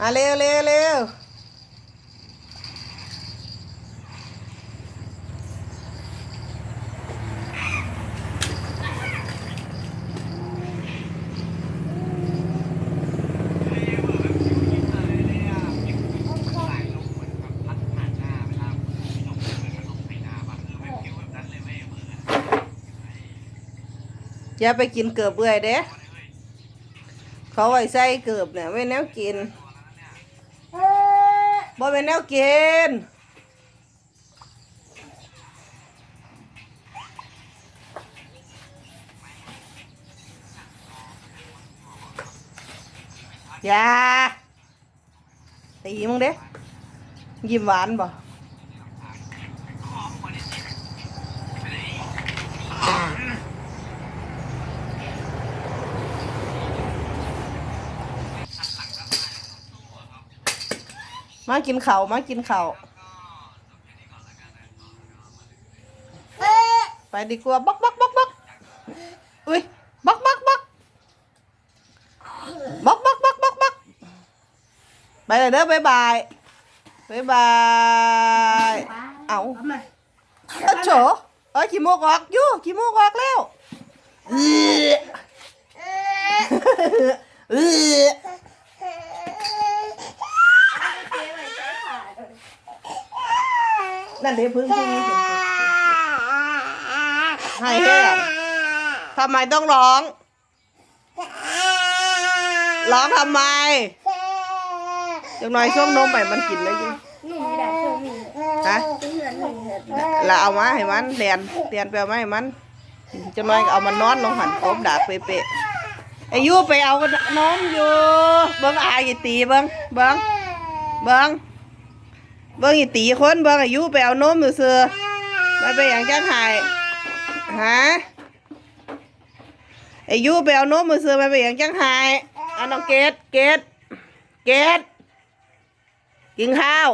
อะเร็วเร็วเร็วอย่าไปกินเกือบเบื่อเด้เขาไว้ใส่เกือบเนี่ยไว้แนวกิน บ่เป็นแนวกินอย่าตีมึงเด้ยิ้มหวานบ่ มากินข้าวมากินข้าวไปดีกว่าบักบักบักบักอุ้ยบักบักบักบักบักบักบักบักไปเลยเด้อบ๊ายบายบ๊ายบายเอาเอามาเอ้าโฉเอ้ยขี้มูกออกอยู่ขี้มูกออกแล้วเออเออ นั่นเดี๋ยวพึ่งพึ่งพึ่งพึ่งให้แห้งทำไมต้องร้อง ร้องทำไมจังหน่อยช่วงนมไปมันกินเลยอยู่หนูไม่ได้เชื่อมีฮะเพื่อนหนูเหนื่อยแล้วเอามาให้มันเรียนเรียนไปเอามาให้มันจังหน่อยก็เอามันนอนลงหันโอบดาบเป๊ะๆไอายุไปเอาน้องอยู่เบิ้งอายอย่าตีเบิ้งเบิ้งเบิ้ง เบิ้งอย่าตีคนเบิ้งอายุไปเอานมอยู่เสือมันไปอย่างจังไห้ฮะอายุไปเอานมมือเสือมันไปอย่างจังไห้เอาน้องเกดเกดเกดกินข้าว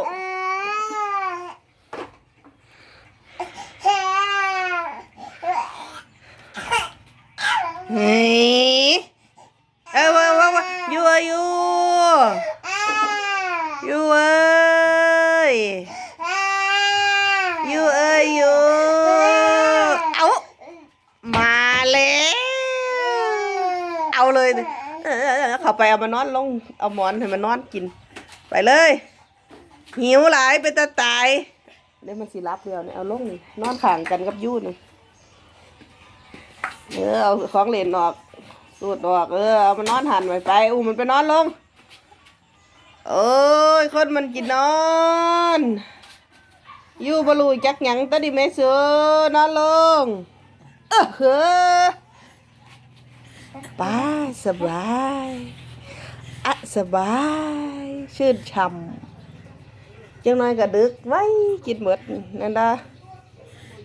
เฮ้ยเอ้ยว่าว่าว่าอยู่เอ้ยอยู่อยู่เอ้ยอยู่เอ้ยอยู่เอามาแล้วเอาเลยดิเออ เอาไปเอามานอนลงเอาหมอนให้มันนอนกิน ไปเลย หิวหลายเป็นตาตายเดี๋ยวมันสิรับเดียวเนี่ยเอาลงนี่นอนข่างกันกับยูนี่เออเอาของเล่นออกสูดออก เออเอามานอนหันไว้ไปอู้มันไปนอนลงโอ้ยคนมันกินนอนอยู่บลูจักหยังตะดิแม่เสือนอนลงเออเฮ้อป้าสบาย สบาย ชื่นช่ำจังน้อยก็ดึกไว้กินหมดนั่นดา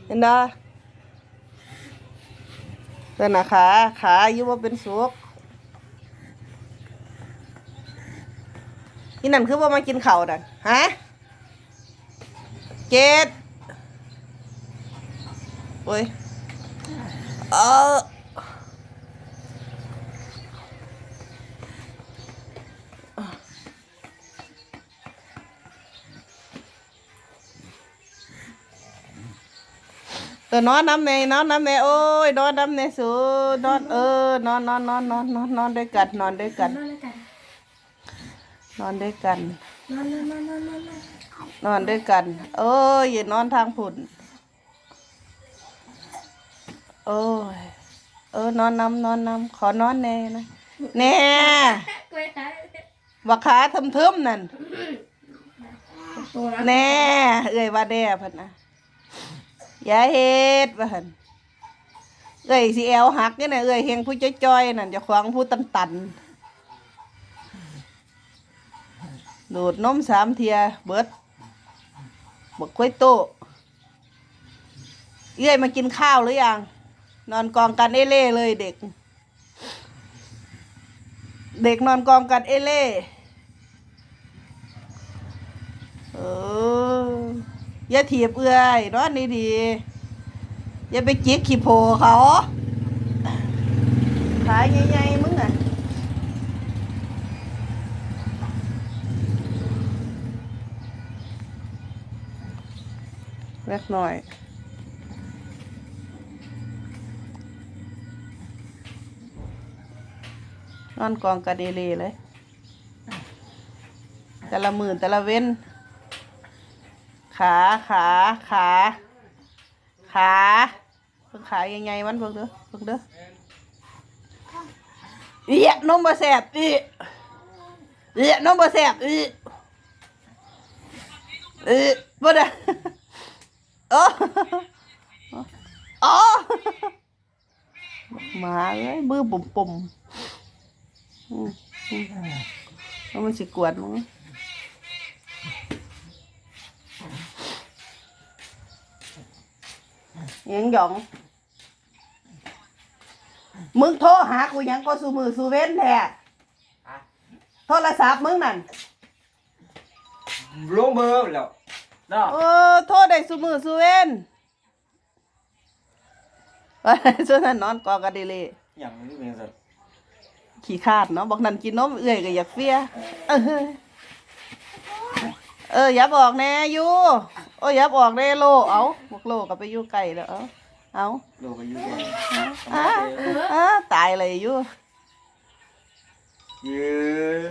นั่นดาเพื่นนะขาขาอยู่ว่าเป็นสุกนี่นั่นคือว่ามากินเข้าดันฮะเกดโอ้ยเออ เออนอนน้ำในนอนน้ำในโอ้ยนอนน้ำในสูนอนเออนอนนอนนอนนอนนอนนอนด้วยกันนอนด้วยกัน นอนแล้วกัน นอนด้วยกันนอนนอนนอนนอนนอนนอนนอนด้วยกัน เอ้ยอย่านอนทางผุนโอ้ยเออนอนน้ำนอนน้ำขอนอนแน่นะแน่กล้วยตายบักขาทำเทิมนั่นตัวละแน่เอ้ยว่าแด่พันนะ อย่าเฮ็ดว่าหันเอ้ยสิแอวหักนี่นะเอ้ยเฮงผู้จ้อยๆนั่นจะขวางผู้ตันตันๆดูดนมสามเทียเบิดบักกล้วยโตเอ้ยมากินข้าวหรือยัง นอนกองกันเอเล่เลยเด็ก เด็กนอนกองกันเอเล่เออ อย่าถีบเอื้อยร้อนดีๆอย่าไปจิกขี้โพเขาขายใหญ่ๆมึงอะเล็กหน่อยนอนกองกระเดเลเลย แต่ละหมื่นแต่ละเว้น ขาขาขาขาเพิ่งขายังไงมันเพิ่งเด้อเพิ่งเด้อเอียนมบ่แสบอีเอียนมบ่แสบอีอีบ่ได้โอ้โอ้หมาเอ้ยมือปุ่มปุ่มๆอืมอืมแล้วมันสิกวนมึง ยังหยอง มึงโทรหากูหยังก็สูมือสูเว้นแท้โทรศัพท์มึงนั่นลงเบอร์แล้วเนาะเออโทรได้สูมือสูเว้นไปส่วนนั้นนอนกองกันดีเลยอย่างนี้เป็นสัตว์ขี้ขาดเนาะบอกนั่นกินนมเอื่อยก็อยากเฟียเออ เอออย่าบอกแน่อยูโอ้ยอย่าบอกแน่โล เอาบอกโลก็ไปอยู่ไกลแล้วเอาเอาโลกอายุแก่อ่าอ่าตายเลยอยู่เยอะ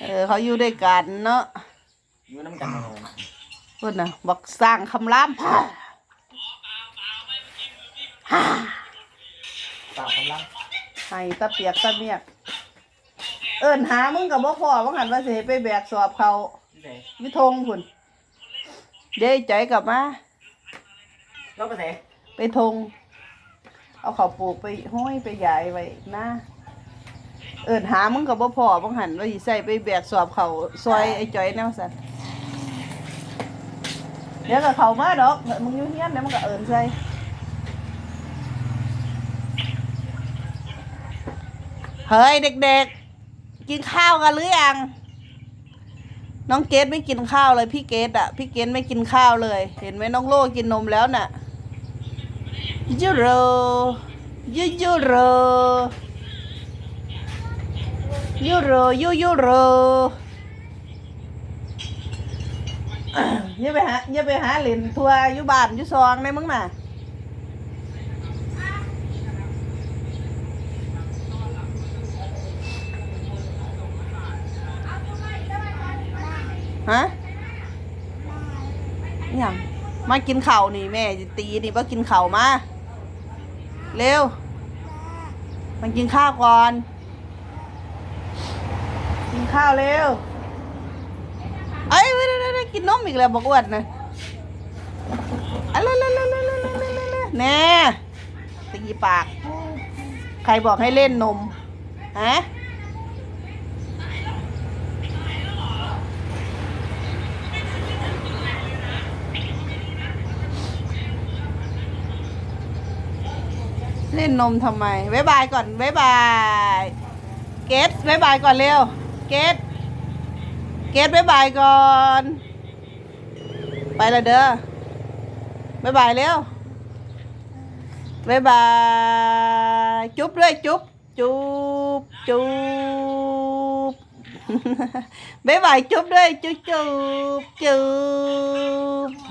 เออเขาอยู่ด้วยกันเนาะอยู่น้ำกันเลยพูดนะบอกสร้างคำรามสาวกำลังให้ตะเปียกตะเมียกเอิ้นหามึงกับบ่พอว่าหันว่าสิให้ไปแบกสอบเขา ที่ไหนวิทงพุ่นเด้ใจกลับมา เราไปไหนไปทง เอาเขาวปลูกไปห้อยไปยายไว้นะ เอิ้นหามึงกับบ่พอว่าหันว่าสิใส่ไปแบกสอบเขาซอยไอ้จ้อยแนวสันเดี๋ยวก็เขามาดอกมึงอยู่เฮียนเดี๋ยวมึงก็เอิ้นใส่เฮ้ยเด็กๆ กินข้าวกันหรือยัง น้องเกดไม่กินข้าวเลยพี่เกดอะพี่เกดไม่กินข้าวเลย เห็นไหมน้องโลกินนมแล้วน่ะยูโรยูยูโรยูโรยูยูโรอย่าไปหาอย่าไปหาเหรียญทัวร์อยู่บ้านอยู่ซองได้มั้งน่ะ ฮะอย่างมากินข้าวนี่แม่ตีนี่ว่ากินข้ามา เร็วมากินข้าวก่อน กินข้าวเร็ว เอ้ยไม่ได้ไม่ได้กินนมอีกแล้วบอกอ้วนนะอะไรเลยเลยเลยเลยเลยแน่ตีปาก ใครบอกให้เล่นนม ฮะ เล่นนมทำไมบ๊ายบายก่อนบ๊ายบาย เกตบ๊ายบายก่อนเร็ว เกตเกตบ๊ายบายก่อน ไปละเด้อบ๊ายบายเร็วบ๊ายบาย จุ๊บด้วยจุ๊บจุ๊บจุ๊บบ๊ายบายจุ๊บด้วยจุ๊บจุ๊บจุ๊บ